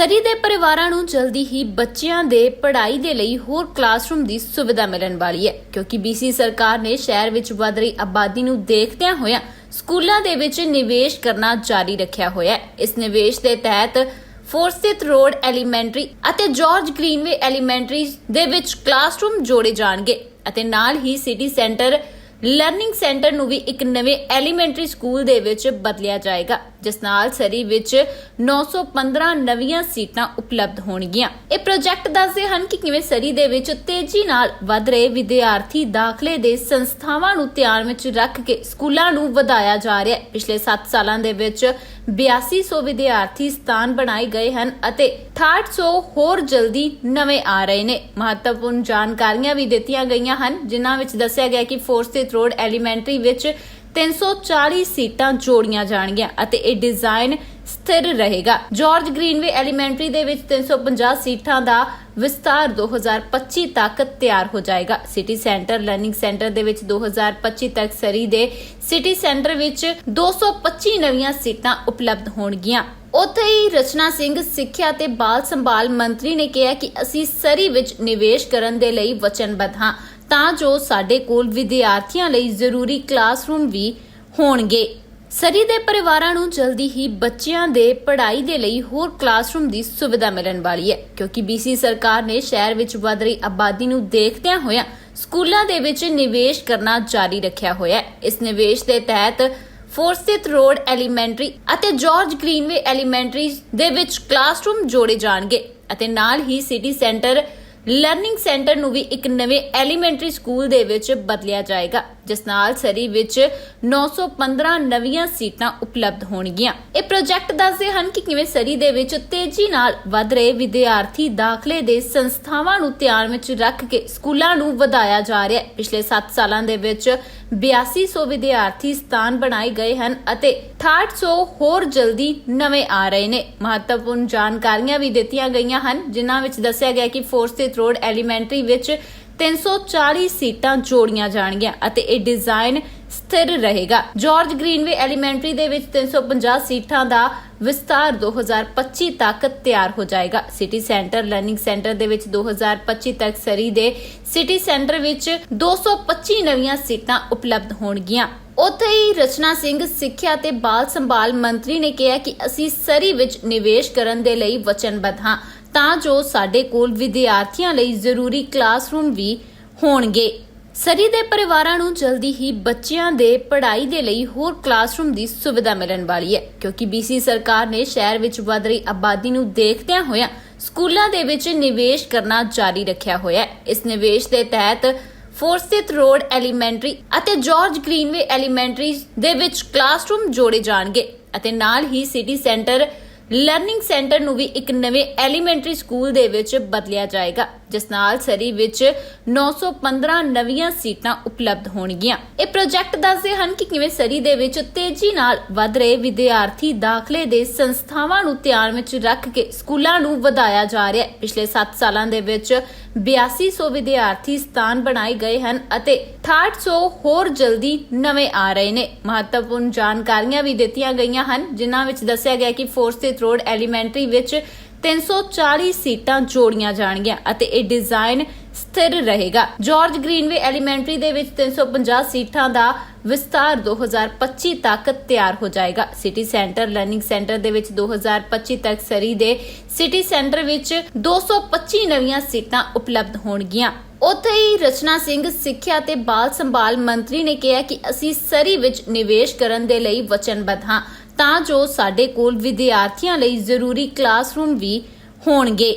ਸਰੀ ਦੇ ਪਰਿਵਾਰਾਂ ਨੂੰ ਜਲਦੀ ਹੀ ਬੱਚਿਆਂ ਦੇ ਪੜ੍ਹਾਈ ਦੇ ਲਈ ਹੋਰ ਕਲਾਸਰੂਮ ਦੀ ਸੁਵਿਧਾ ਮਿਲਣ ਵਾਲੀ ਹੈ, ਕਿਉਂਕਿ ਬੀਸੀ ਸਰਕਾਰ ਨੇ ਸ਼ਹਿਰ ਵਿੱਚ ਵਧ ਰਹੀ ਆਬਾਦੀ ਨੂੰ ਦੇਖਦਿਆਂ ਹੋਇਆਂ ਸਕੂਲਾਂ ਦੇ ਵਿੱਚ ਨਿਵੇਸ਼ ਕਰਨਾ ਜਾਰੀ ਰੱਖਿਆ ਹੋਇਆ ਹੈ। ਇਸ ਨਿਵੇਸ਼ ਦੇ ਤਹਿਤ ਫੋਰਸਿਥ ਰੋਡ ਐਲੀਮੈਂਟਰੀ ਅਤੇ ਜਾਰਜ ਗ੍ਰੀਨਵੇ ਐਲੀਮੈਂਟਰੀ ਦੇ ਵਿੱਚ ਕਲਾਸਰੂਮ ਜੋੜੇ ਜਾਣਗੇ ਅਤੇ ਨਾਲ ਹੀ ਸਿਟੀ ਸੈਂਟਰ ਲਰਨਿੰਗ ਸੈਂਟਰ ਨੂੰ ਵੀ ਇੱਕ ਨਵੇਂ ਐਲੀਮੈਂਟਰੀ ਸਕੂਲ ਦੇ ਵਿੱਚ ਬਦਲਿਆ ਜਾਏਗਾ। ਜਿਸ ਨਾਲ ਸਰੀ ਵਿੱਚ 915 ਨਵੀਆਂ ਸੀਟਾਂ ਉਪਲਬਧ ਹੋਣਗੀਆਂ। ਇਹ ਪ੍ਰੋਜੈਕਟ ਦੱਸਦੇ ਹਨ ਕਿ ਕਿਵੇਂ ਸਰੀ ਦੇ ਵਿੱਚ ਤੇਜ਼ੀ ਨਾਲ ਵੱਧ ਰਹੇ ਵਿਦਿਆਰਥੀ ਦਾਖਲੇ ਦੇ ਸੰਸਥਾਵਾਂ ਨੂੰ ਧਿਆਨ ਵਿੱਚ ਰੱਖ ਕੇ ਸਕੂਲਾਂ ਨੂੰ ਵਧਾਇਆ ਜਾ ਰਿਹਾ ਹੈ। ਪਿਛਲੇ 7 ਸਾਲਾਂ ਦੇ ਵਿੱਚ 8200 ਵਿਦਿਆਰਥੀ ਸਥਾਨ ਬਣਾਏ ਗਏ ਹਨ ਅਤੇ 6800 ਹੋਰ ਜਲਦੀ ਨਵੇਂ ਆ ਰਹੇ ਨੇ। ਮਹੱਤਵਪੂਰਨ ਜਾਣਕਾਰੀਆਂ ਵੀ ਦਿੱਤੀਆਂ ਗਈਆਂ ਹਨ, ਜਿਨ੍ਹਾਂ ਵਿੱਚ ਦੱਸਿਆ ਗਿਆ ਕਿ ਫੋਰਥ ਤੇ ਰੋਡ ਐਲੀਮੈਂਟਰੀ ਵਿੱਚ 340 ਸੀਟਾਂ ਜੋੜੀਆਂ ਜਾਣਗੀਆਂ ਅਤੇ ਇਹ ਡਿਜ਼ਾਈਨ ਸਥਿਰ ਰਹੇਗਾ। ਜਾਰਜ ਗ੍ਰੀਨਵੇ ਐਲੀਮੈਂਟਰੀ ਦੇ ਵਿੱਚ 350 ਸੀਟਾਂ ਦਾ ਵਿਸਤਾਰ 2025 ਤੱਕ ਤਿਆਰ ਹੋ ਜਾਏਗਾ। ਸਿਟੀ ਸੈਂਟਰ ਲਰਨਿੰਗ ਸੈਂਟਰ ਦੇ ਵਿੱਚ 2025 ਤੱਕ ਸਰੀ ਦੇ ਸਿਟੀ ਸੈਂਟਰ ਵਿੱਚ 225 ਨਵੀਆਂ ਸੀਟਾਂ ਉਪਲਬਧ ਹੋਣਗੀਆਂ। ਉੱਥੇ ਹੀ ਰਚਨਾ ਸਿੰਘ, ਸਿੱਖਿਆ ਤੇ ਬਾਲ ਸੰਭਾਲ ਮੰਤਰੀ ਨੇ ਕਿਹਾ ਕਿ ਅਸੀਂ ਸਰੀ ਵਿੱਚ ਨਿਵੇਸ਼ ਕਰਨ ਦੇ ਲਈ ਵਚਨਬੱਧ ਹਾਂ, ਤਾਂ ਜੋ ਸਾਡੇ ਕੋਲ ਵਿਦਿਆਰਥੀਆਂ ਲਈ ਜ਼ਰੂਰੀ ਕਲਾਸਰੂਮ ਵੀ ਹੋਣਗੇ। ਸਰੀ ਦੇ ਪਰਿਵਾਰਾਂ ਨੂੰ ਜਲਦੀ ਹੀ ਬੱਚਿਆਂ ਦੇ ਪੜ੍ਹਾਈ ਦੇ ਲਈ ਹੋਰ ਕਲਾਸਰੂਮ ਦੀ ਸੁਵਿਧਾ ਮਿਲਣ ਵਾਲੀ ਹੈ, ਕਿਉਂਕਿ ਬੀਸੀ ਸਰਕਾਰ ਨੇ ਸ਼ਹਿਰ ਵਿੱਚ ਵਧ ਰਹੀ ਆਬਾਦੀ ਨੂੰ ਦੇਖਦਿਆਂ ਹੋਇਆਂ ਸਕੂਲਾਂ ਦੇ ਵਿੱਚ ਨਿਵੇਸ਼ ਕਰਨਾ ਜਾਰੀ ਰੱਖਿਆ ਹੋਇਆ ਹੈ। ਇਸ ਨਿਵੇਸ਼ ਦੇ ਤਹਿਤ ਫੋਰਸਿਤ ਰੋਡ ਐਲੀਮੈਂਟਰੀ ਅਤੇ ਜਾਰਜ ਗ੍ਰੀਨਵੇ ਐਲੀਮੈਂਟਰੀ ਦੇ ਵਿੱਚ ਕਲਾਸਰੂਮ ਜੋੜੇ ਜਾਣਗੇ ਅਤੇ ਨਾਲ ਹੀ ਸਿਟੀ ਸੈਂਟਰ, ਲਰਨਿੰਗ ਸੈਂਟਰ ਨੂੰ ਵੀ ਇੱਕ ਨਵੇਂ ਐਲੀਮੈਂਟਰੀ ਸਕੂਲ ਦੇ ਵਿੱਚ ਬਦਲਿਆ ਜਾਏਗਾ। ਜਿਸ ਨਾਲ ਸਰੀ ਵਿੱਚ 915 ਨਵੀਆਂ ਸੀਟਾਂ ਉਪਲਬਧ ਹੋਣਗੀਆਂ। ਇਹ ਪ੍ਰੋਜੈਕਟ ਦੱਸਦੇ ਹਨ ਕਿ ਕਿਵੇਂ ਸਰੀ ਦੇ ਵਿੱਚ ਤੇਜ਼ੀ ਨਾਲ ਵੱਧ ਰਹੇ ਵਿਦਿਆਰਥੀ ਦਾਖਲੇ ਦੇ ਸੰਸਥਾਵਾਂ ਨੂੰ ਧਿਆਨ ਵਿੱਚ ਰੱਖ ਕੇ ਸਕੂਲਾਂ ਨੂੰ ਵਧਾਇਆ ਜਾ ਰਿਹਾ ਹੈ। ਪਿਛਲੇ 7 ਸਾਲਾਂ ਦੇ ਵਿੱਚ 8200 ਵਿਦਿਆਰਥੀ ਸਥਾਨ ਬਣਾਏ ਗਏ ਹਨ ਅਤੇ 6800 ਹੋਰ ਜਲਦੀ ਨਵੇਂ ਆ ਰਹੇ ਨੇ। ਮਹੱਤਵਪੂਰਨ ਜਾਣਕਾਰੀਆਂ ਵੀ ਦਿੱਤੀਆਂ ਗਈਆਂ ਹਨ, ਜਿਨ੍ਹਾਂ ਵਿੱਚ ਦੱਸਿਆ ਗਿਆ ਕਿ ਫੋਰਥ ਤੇ ਰੋਡ ਐਲੀਮੈਂਟਰੀ ਵਿੱਚ 340 ਸੀਟਾਂ ਜੋੜੀਆਂ ਜਾਣਗੀਆਂ ਅਤੇ ਇਹ ਡਿਜ਼ਾਈਨ ਸਥਿਰ ਰਹੇਗਾ। ਜਾਰਜ ਗ੍ਰੀਨਵੇ ਐਲੀਮੈਂਟਰੀ ਦੇ ਵਿੱਚ 350 ਸੀਟਾਂ ਦਾ ਵਿਸਤਾਰ 2025 ਤੱਕ ਤਿਆਰ ਹੋ ਜਾਏਗਾ। ਸਿਟੀ ਸੈਂਟਰ ਲਰਨਿੰਗ ਸੈਂਟਰ ਦੇ ਵਿੱਚ 2025 ਤੱਕ ਸਰੀ ਦੇ ਸਿਟੀ ਸੈਂਟਰ ਵਿੱਚ 225 ਨਵੀਆਂ ਸੀਟਾਂ ਉਪਲਬਧ ਹੋਣਗੀਆਂ। ਉੱਥੇ ਹੀ ਰਚਨਾ ਸਿੰਘ, ਸਿੱਖਿਆ ਤੇ ਬਾਲ ਸੰਭਾਲ ਮੰਤਰੀ ਨੇ ਕਿਹਾ ਕਿ ਅਸੀਂ ਸਰੀ ਵਿੱਚ ਨਿਵੇਸ਼ ਕਰਨ ਦੇ ਲਈ ਵਚਨਬੱਧ ਹਾਂ। ਤਾਂ ਜੋ ਸਾਡੇ ਕੋਲ ਵਿਦਿਆਰਥੀਆਂ ਲਈ ਜ਼ਰੂਰੀ ਕਲਾਸਰੂਮ ਵੀ ਹੋਣਗੇ। ਸਰੀ ਦੇ ਪਰਿਵਾਰਾਂ ਨੂੰ ਜਲਦੀ ਹੀ ਬੱਚਿਆਂ ਦੇ ਪੜ੍ਹਾਈ ਦੇ ਲਈ ਹੋਰ ਕਲਾਸਰੂਮ ਦੀ ਸੁਵਿਧਾ ਮਿਲਣ ਵਾਲੀ ਹੈ, ਕਿਉਂਕਿ ਬੀਸੀ ਸਰਕਾਰ ਨੇ ਸ਼ਹਿਰ ਵਿੱਚ ਵਧ ਰਹੀ ਆਬਾਦੀ ਨੂੰ ਦੇਖਦਿਆਂ ਹੋਇਆਂ ਸਕੂਲਾਂ ਦੇ ਵਿੱਚ ਨਿਵੇਸ਼ ਕਰਨਾ ਜਾਰੀ ਰੱਖਿਆ ਹੋਇਆ ਹੈ। ਇਸ ਨਿਵੇਸ਼ ਦੇ ਤਹਿਤ ਫੋਰਸਿਤ ਰੋਡ ਐਲੀਮੈਂਟਰੀ ਅਤੇ ਜਾਰਜ ਗ੍ਰੀਨਵੇ ਐਲੀਮੈਂਟਰੀ ਦੇ ਵਿੱਚ ਕਲਾਸਰੂਮ ਜੋੜੇ ਜਾਣਗੇ ਅਤੇ ਨਾਲ ਹੀ ਸਿਟੀ ਸੈਂਟਰ ਲਰਨਿੰਗ ਸੈਂਟਰ ਨੂੰ ਵੀ ਇੱਕ ਨਵੇਂ ਐਲੀਮੈਂਟਰੀ ਸਕੂਲ ਦੇ ਵਿੱਚ ਬਦਲਿਆ ਜਾਏਗਾ। ਜਿਸ ਨਾਲ ਸਰੀ ਵਿੱਚ 915 ਨਵੀਆਂ ਸੀਟਾਂ ਉਪਲਬਧ ਹੋਣਗੀਆਂ। ਇਹ ਪ੍ਰੋਜੈਕਟ ਦੱਸਦੇ ਹਨ ਕਿ ਕਿਵੇਂ ਸਰੀ ਦੇ ਵਿੱਚ ਤੇਜ਼ੀ ਨਾਲ ਵਧ ਰਹੇ ਵਿਦਿਆਰਥੀ ਦਾਖਲੇ ਦੇ ਸੰਸਥਾਵਾਂ ਨੂੰ ਧਿਆਨ ਵਿੱਚ ਰੱਖ ਕੇ ਸਕੂਲਾਂ ਨੂੰ ਵਧਾਇਆ ਜਾ ਰਿਹਾ ਹੈ। ਪਿਛਲੇ 7 ਸਾਲਾਂ ਦੇ ਵਿੱਚ 8200 ਵਿਦਿਆਰਥੀ ਸਥਾਨ ਬਣਾਏ ਗਏ ਹਨ ਅਤੇ 6800 ਹੋਰ ਜਲਦੀ ਨਵੇਂ ਆ ਰਹੇ ਨੇ। ਮਹੱਤਵਪੂਰਨ ਜਾਣਕਾਰੀਆਂ ਵੀ ਦਿੱਤੀਆਂ ਗਈਆਂ ਹਨ, ਜਿਨ੍ਹਾਂ ਵਿੱਚ ਦੱਸਿਆ ਗਿਆ ਕਿ ਫੋਰਸਥਿਤ ਰੋਡ ਐਲੀਮੈਂਟਰੀ ਵਿੱਚ 340 ਸੀਟਾਂ ਜੋੜੀਆਂ ਜਾਣਗੀਆਂ ਅਤੇ ਇਹ ਡਿਜ਼ਾਈਨ ਸਥਿਰ ਰਹੇਗਾ। ਜਾਰਜ ਗ੍ਰੀਨਵੇ ਐਲੀਮੈਂਟਰੀ ਦੇ ਵਿੱਚ 350 ਸੀਟਾਂ ਦਾ ਵਿਸਤਾਰ 2025 ਤੱਕ ਤਿਆਰ ਹੋ ਜਾਏਗਾ। ਸਿਟੀ ਸੈਂਟਰ, ਲਰਨਿੰਗ ਸੈਂਟਰ ਦੇ ਵਿੱਚ 2025 ਤੱਕ ਸਰੀ ਦੇ ਸਿਟੀ ਸੈਂਟਰ ਵਿੱਚ 225 ਨਵੀਆਂ ਸੀਟਾਂ ਉਪਲਬਧ ਹੋਣਗੀਆਂ। ਉੱਥੇ ਹੀ ਰਚਨਾ ਸਿੰਘ, ਸਿੱਖਿਆ ਤੇ ਬਾਲ ਸੰਭਾਲ ਮੰਤਰੀ ਨੇ ਕਿਹਾ ਕਿ ਅਸੀਂ ਸਰੀ ਵਿੱਚ ਨਿਵੇਸ਼ ਕਰਨ ਦੇ ਲਈ ਵਚਨਬੱਧ ਹਾਂ। ਤਾਂ ਜੋ ਸਾਡੇ ਕੋਲ ਵਿਦਿਆਰਥੀਆਂ ਲਈ ਜ਼ਰੂਰੀ ਕਲਾਸਰੂਮ ਵੀ ਹੋਣਗੇ।